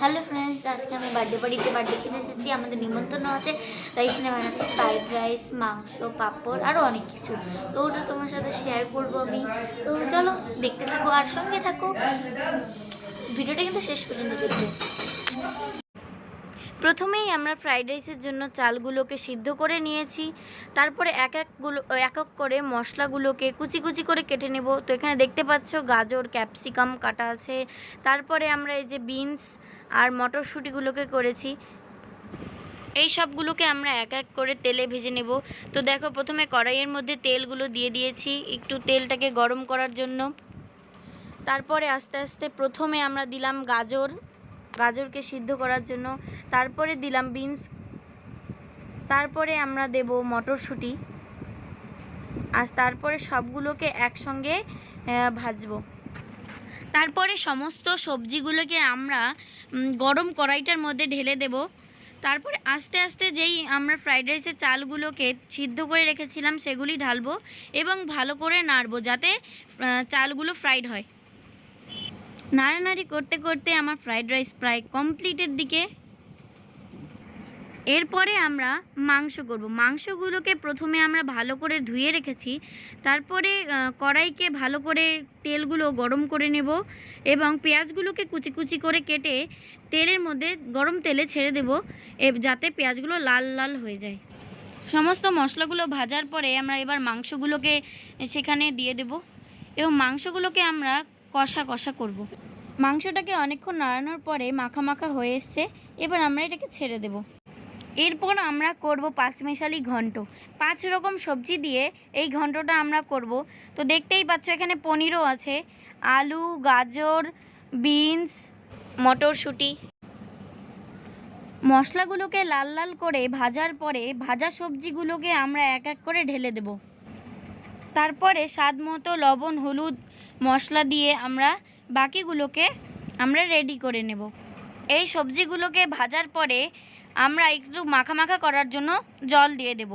Hello friends, আজকে আমি birthday বাড়িতে বার্থডে খেতে এসেছি। আমাদের নিমন্ত্রণ আছে। তাই এখানে বানাচ্ছি ফ্রাইড রাইস মাংস, পাঁপড় আরও অনেক কিছু। তো ওটা তোমার সাথে শেয়ার করব আমি। তো চলো দেখতে থাকো আর সঙ্গে থাকো। ভিডিওটা কিন্তু শেষ পর্যন্ত দেখবে। প্রথমেই আমরা ফ্রাইড রাইসের জন্য চালগুলোকে সিদ্ধ করে নিয়েছি। তারপরে এক একগুলো এক এক করে মশলাগুলোকে কুচি কুচি করে কেটে নেব। তো এখানে দেখতে পাচ্ছ গাজর, ক্যাপসিকাম কাটা আছে। তারপরে আমরা এই যে বিনস আর মটরশুঁটিগুলোকে করেছি। এই সবগুলোকে আমরা এক এক করে তেলে ভেজে নেব। তো দেখো, প্রথমে কড়াইয়ের মধ্যে তেলগুলো দিয়ে দিয়েছি একটু তেলটাকে গরম করার জন্য। তারপরে আস্তে আস্তে প্রথমে আমরা দিলাম গাজর, গাজরকে সিদ্ধ করার জন্য। তারপরে দিলাম বিনস। তারপরে আমরা দেব মটরশুঁটি। আর তারপরে সবগুলোকে একসঙ্গে ভাজবো। তারপরে সমস্ত সবজিগুলোকে আমরা গরম কড়াইটার মধ্যে ঢেলে দেব। তারপরে আস্তে আস্তে যেই আমরা ফ্রাইড রাইসের চালগুলোকে সিদ্ধ করে রেখেছিলাম, সেগুলি ঢালবো এবং ভালো করে নাড়বো যাতে চালগুলো ফ্রাইড হয়। নাড়ানাড়ি করতে করতে আমার ফ্রাইড রাইস প্রায় কমপ্লিটের দিকে এরপরে আমরা মাংস করব। মাংসগুলোকে প্রথমে আমরা ভালো করে ধুয়ে রেখেছি। তারপরে কড়াইকে ভালো করে তেলগুলো গরম করে নেব এবং পেঁয়াজগুলোকে কুচি কুচি করে কেটে তেলের মধ্যে গরম তেলে ছেড়ে দেব যাতে পেঁয়াজগুলো লাল লাল হয়ে যায়। সমস্ত মশলাগুলো ভাজার পরে আমরা এবার মাংসগুলোকে সেখানে দিয়ে দেব এবং মাংসগুলোকে আমরা কষা কষা করব। মাংসটাকে অনেকক্ষণ নাড়ানোর পরে মাখা মাখা হয়ে এসছে। এবার আমরা এটাকে ছেড়ে দেব। এরপর আমরা করব পাঁচমেশালি ঘন্ট। পাঁচ রকম সবজি দিয়ে এই ঘন্টটা আমরা করব। তো দেখতেই পাচ্ছ এখানে পনিরও আছে, আলু, গাজর, বিনস, মটরশুঁটি। মশলাগুলোকে লাল লাল করে ভাজার পরে ভাজা সবজিগুলোকে আমরা এক এক করে ঢেলে দেব। তারপরে স্বাদ মতো লবণ, হলুদ মশলা দিয়ে আমরা বাকিগুলোকে আমরা রেডি করে নেব। এই সবজিগুলোকে ভাজার পরে আমরা একটু মাখা মাখা করার জন্য জল দিয়ে দেব।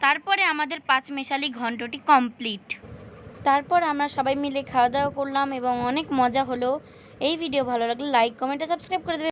তারপরে আমাদের পাঁচ মেশালি ঘন্টটি কমপ্লিট। তারপর আমরা সবাই মিলে খাওয়া দাওয়া করলাম এবং অনেক মজা হলো। এই ভিডিও ভালো লাগলে লাইক, কমেন্টে সাবস্ক্রাইব করে দেবে।